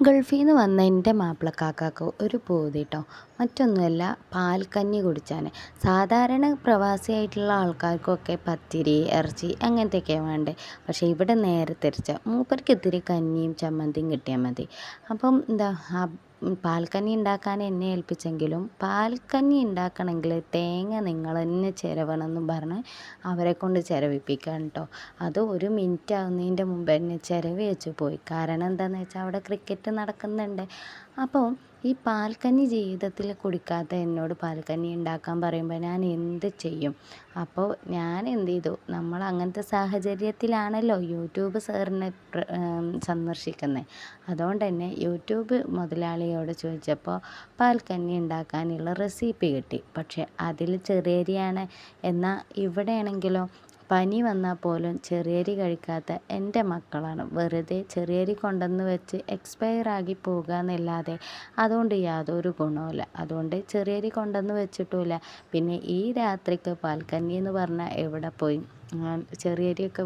ഗൾഫിൽ നിന്ന് വന്ന എന്റെ മാപ്പിളക്കാക്കാക്ക് ഒരു പൂതി കേട്ടോ മറ്റൊന്നുമല്ല പാൽക്കഞ്ഞി കുടിച്ചാൻ സാധാരണ പ്രവാസിയായിട്ടുള്ള ആൾക്കാർക്കൊക്കെ പത്തിരി ഇറച്ചി അങ്ങനത്തെയൊക്കെയാണ് വേണ്ടത് പക്ഷേ ഇവിടെ നേരെ തിരിച്ച മൂപ്പർക്ക് ഇത്തിരി കഞ്ഞിയും ചമ്മന്തിയും കിട്ടിയാൽ മതി. അപ്പം എന്താ പാൽക്കഞ്ഞി ഉണ്ടാക്കാൻ എന്നെ ഏൽപ്പിച്ചെങ്കിലും പാൽക്കഞ്ഞി ഉണ്ടാക്കണമെങ്കിൽ തേങ്ങ നിങ്ങൾ തന്നെ ചിരവണമെന്ന് പറഞ്ഞ് അവരെ കൊണ്ട് ചിരവിപ്പിക്കാൻ കേട്ടോ. അത് ഒരു മിനിറ്റ് ആവുന്നതിന്റെ മുമ്പ് തന്നെ ചിരവി വെച്ച് പോയി. കാരണം എന്താണെന്ന് വെച്ചാൽ അവിടെ ക്രിക്കറ്റ് നടക്കുന്നുണ്ട്. അപ്പോൾ ഈ പാൽക്കഞ്ഞി ജീവിതത്തിൽ കുടിക്കാത്ത എന്നോട് പാൽക്കഞ്ഞി ഉണ്ടാക്കാൻ പറയുമ്പോൾ ഞാൻ എന്ത് ചെയ്യും? അപ്പോൾ ഞാൻ എന്ത് ചെയ്തു? നമ്മൾ അങ്ങനത്തെ സാഹചര്യത്തിലാണല്ലോ യൂട്യൂബ് സാറിനെ സന്ദർശിക്കുന്നത് അതുകൊണ്ട് തന്നെ യൂട്യൂബ് മുതലാളിയോട് ചോദിച്ചപ്പോൾ പാൽക്കഞ്ഞി ഉണ്ടാക്കാനുള്ള റെസിപ്പി കിട്ടി. പക്ഷേ അതിൽ ചെറിയരിയാണ് എന്നാൽ ഇവിടെയാണെങ്കിലോ പനി വന്നാൽ പോലും ചെറിയരി കഴിക്കാത്ത എന്റെ മക്കളാണ്. വെറുതെ ചെറിയരി കൊണ്ടെന്ന് വെച്ച് എക്സ്പയർ ആകി പോകുക എന്നല്ലാതെ അതുകൊണ്ട് യാതൊരു ഗുണവുമില്ല. അതുകൊണ്ട് ചെറിയരി കൊണ്ടെന്ന് വെച്ചിട്ടുമില്ല. പിന്നെ ഈ രാത്രിക്ക് പാൽക്കഞ്ഞി എന്ന് പറഞ്ഞാൽ എവിടെ പോയി? ചെറിയരിയൊക്കെ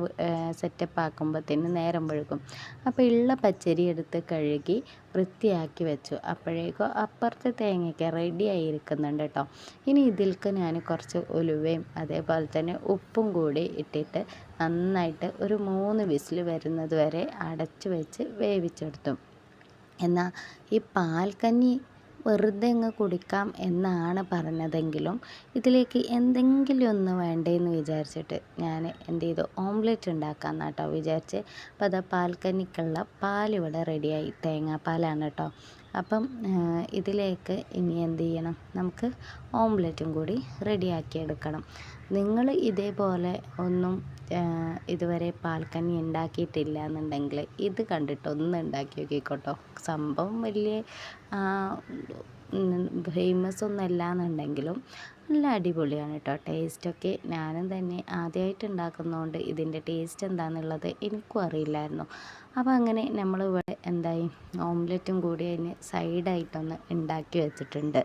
സെറ്റപ്പ് ആക്കുമ്പോഴത്തേന് നേരം വഴുകും. അപ്പോൾ ഉള്ള പച്ചരി എടുത്ത് കഴുകി വൃത്തിയാക്കി വെച്ചു. അപ്പോഴേക്കും അപ്പുറത്തെ തേങ്ങയ്ക്ക് റെഡി ആയിരിക്കുന്നുണ്ട് കേട്ടോ. ഇനി ഇതിൽക്ക് ഞാൻ കുറച്ച് ഉലുവയും അതേപോലെ തന്നെ ഉപ്പും കൂടി ഇട്ടിട്ട് നന്നായിട്ട് ഒരു മൂന്ന് വിസിൽ വരുന്നത് വരെ അടച്ചു വെച്ച് വേവിച്ചെടുത്തു. എന്നാൽ ഈ പാൽക്കഞ്ഞി വെറുതെ അങ്ങ് കുടിക്കാം എന്നാണ് പറഞ്ഞതെങ്കിലും ഇതിലേക്ക് എന്തെങ്കിലും ഒന്ന് വേണ്ടേന്ന് വിചാരിച്ചിട്ട് ഞാൻ എന്ത് ചെയ്തു? ഓംലെറ്റ് ഉണ്ടാക്കാം കേട്ടോ വിചാരിച്ച്. അപ്പോൾ അതാ പാൽക്കഞ്ഞിക്കുള്ള പാലിവിടെ റെഡിയായി. തേങ്ങാപ്പാലാണ് കേട്ടോ. അപ്പം ഇതിലേക്ക് ഇനി എന്ത് ചെയ്യണം? നമുക്ക് ഓംലെറ്റും കൂടി റെഡിയാക്കി എടുക്കണം. നിങ്ങൾ ഇതേപോലെ ഒന്നും ഇതുവരെ പാൽക്കഞ്ഞി ഉണ്ടാക്കിയിട്ടില്ല എന്നുണ്ടെങ്കിൽ ഇത് കണ്ടിട്ട് ഒന്ന് ഉണ്ടാക്കി നോക്കിക്കോട്ടോ. സംഭവം വലിയ ഫേമസ് ഒന്നല്ല എന്നുണ്ടെങ്കിലും നല്ല അടിപൊളിയാണ് കേട്ടോ ടേസ്റ്റൊക്കെ ഞാനും തന്നെ ആദ്യമായിട്ട് ഉണ്ടാക്കുന്നതുകൊണ്ട് ഇതിന്റെ ടേസ്റ്റ് എന്താണെന്നുള്ളത് എനിക്കും അറിയില്ലായിരുന്നു. അപ്പോൾ അങ്ങനെ നമ്മൾ ഇവിടെ എന്തായി ഓംലെറ്റും കൂടി അതിന് സൈഡായിട്ടൊന്ന് ഉണ്ടാക്കി വെച്ചിട്ടുണ്ട്.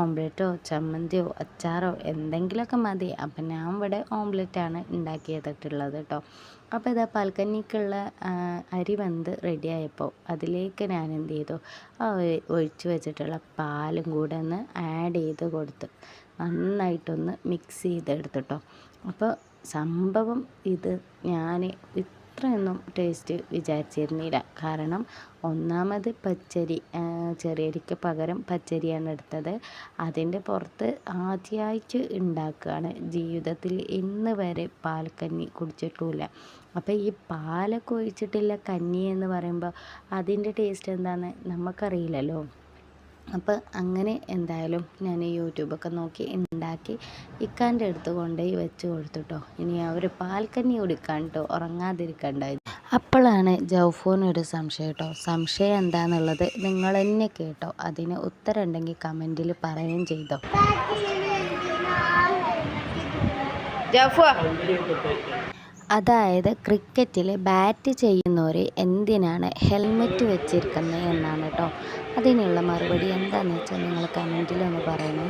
ഓംലെറ്റോ ചമ്മന്തിയോ അച്ചാറോ എന്തെങ്കിലുമൊക്കെ മതി. അപ്പം ഞാൻ ഇവിടെ ഓംലെറ്റാണ് ഉണ്ടാക്കിയതിട്ടുള്ളത് കേട്ടോ അപ്പോൾ ഇതാ പാൽക്കഞ്ഞിക്കുള്ള അരി വെന്ത് റെഡിയായപ്പോൾ അതിലേക്ക് ഞാൻ എന്ത് ചെയ്തു ഒഴിച്ചു വെച്ചിട്ടുള്ള പാലും കൂടെ ഒന്ന് ആഡ് ചെയ്ത് കൊടുത്ത്. നന്നായിട്ടൊന്ന് മിക്സ് ചെയ്തെടുത്തിട്ടോ. അപ്പോൾ സംഭവം ഇത് ഞാൻ ഇത്രയൊന്നും ടേസ്റ്റ് വിചാരിച്ചിരുന്നില്ല. കാരണം ഒന്നാമത് പച്ചരി ചെറിയരിക്ക് പകരം പച്ചരിയാണ് എടുത്തത്. അതിന്റെ പുറത്ത് ആദ്യമായിട്ട് ഉണ്ടാക്കുകയാണ് ജീവിതത്തിൽ ഇന്ന് വരെ പാൽക്കഞ്ഞി കുടിച്ചിട്ടുമില്ല. അപ്പോൾ ഈ പാലൊക്കെ ഒഴിച്ചിട്ടുള്ള കഞ്ഞി എന്ന് പറയുമ്പോൾ അതിന്റെ ടേസ്റ്റ് എന്താണെന്ന് നമുക്കറിയില്ലല്ലോ. അപ്പോൾ അങ്ങനെ എന്തായാലും ഞാൻ യൂട്യൂബൊക്കെ നോക്കി ഉണ്ടാക്കി ഇക്കാന്റെ അടുത്ത് കൊണ്ടുപോയി വെച്ച് കൊടുത്തുട്ടോ. ഇനി അവർ പാൽക്കന്നി കുടിക്കാൻ കേട്ടോ ഉറങ്ങാതിരിക്കണ്ടായി. അപ്പോഴാണ് ജൗഫോനൊരു സംശയം കേട്ടോ സംശയം എന്താണെന്നുള്ളത് നിങ്ങൾ തന്നെ കേട്ടോ. അതിന് ഉത്തരം ഉണ്ടെങ്കിൽ കമന്റിൽ പറയുകയും ചെയ്തോ അതായത് ക്രിക്കറ്റിൽ ബാറ്റ് ചെയ്യുന്നവർ എന്തിനാണ് ഹെൽമെറ്റ് വെച്ചിരിക്കുന്നത് എന്നാണ് കേട്ടോ അതിനുള്ള മറുപടി എന്താണെന്ന് വെച്ചാൽ നിങ്ങൾ കമന്റിലൊന്ന് പറയണേ.